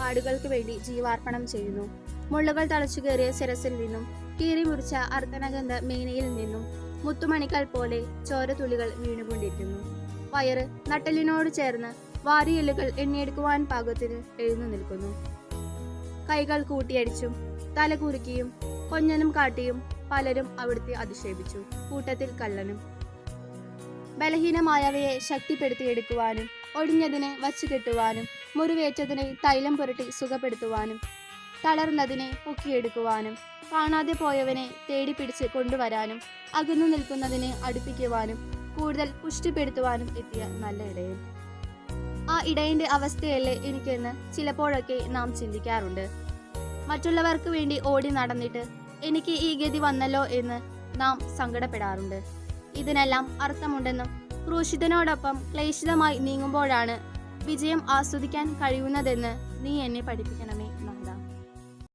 ആടുകൾക്ക് വേണ്ടി ജീവാർപ്പണം ചെയ്യുന്നു. മുള്ളുകൾ തളച്ചു കയറിയ ശിരസിൽ നിന്നും കീറി മുറിച്ച അർദ്ധനഗന്ധ മേനയിൽ നിന്നും മുത്തുമണിക്കൽ പോലെ ചോരത്തുള്ളികൾ വീണുകൊണ്ടിരിക്കുന്നു. വയറ് നട്ടലിനോട് ചേർന്ന് വാരിയെല്ലുകൾ എണ്ണിയെടുക്കുവാൻ പാകത്തിന് എഴുന്നു നിൽക്കുന്നു. കൈകൾ കൂട്ടിയടിച്ചും തല കുറുക്കിയും കൊഞ്ഞനും കാട്ടിയും പലരും അവിടുത്തെ അധിക്ഷേപിച്ചു. കൂട്ടത്തിൽ കള്ളനും ബലഹീനമായവയെ ശക്തിപ്പെടുത്തിയെടുക്കുവാനും ഒടിഞ്ഞതിനെ വച്ചു കെട്ടുവാനും മുറിവേറ്റതിനെ തൈലം പുരട്ടി സുഖപ്പെടുത്തുവാനും തളർന്നതിനെ പൊക്കിയെടുക്കുവാനും കാണാതെ പോയവനെ തേടി പിടിച്ച് കൊണ്ടുവരാനും അകന്നു നിൽക്കുന്നതിനെ അടുപ്പിക്കുവാനും കൂടുതൽ പുഷ്ടിപ്പെടുത്തുവാനും എത്തിയ നല്ല ഇടയൻ. ആ ഇടയന്റെ അവസ്ഥയല്ലേ എനിക്കെന്ന് ചിലപ്പോഴൊക്കെ നാം ചിന്തിക്കാറുണ്ട്. മറ്റുള്ളവർക്ക് വേണ്ടി ഓടി നടന്നിട്ട് എനിക്ക് ഈ ഗതി വന്നല്ലോ എന്ന് നാം സങ്കടപ്പെടാറുണ്ട്. ഇതിനെല്ലാം അർത്ഥമുണ്ടെന്നും ക്രൂശിതനോടൊപ്പം ക്ലേശിതമായി നീങ്ങുമ്പോഴാണ് വിജയം ആസ്വദിക്കാൻ കഴിയുന്നതെന്ന് നീ എന്നെ പഠിപ്പിക്കണമേ നന്ദ.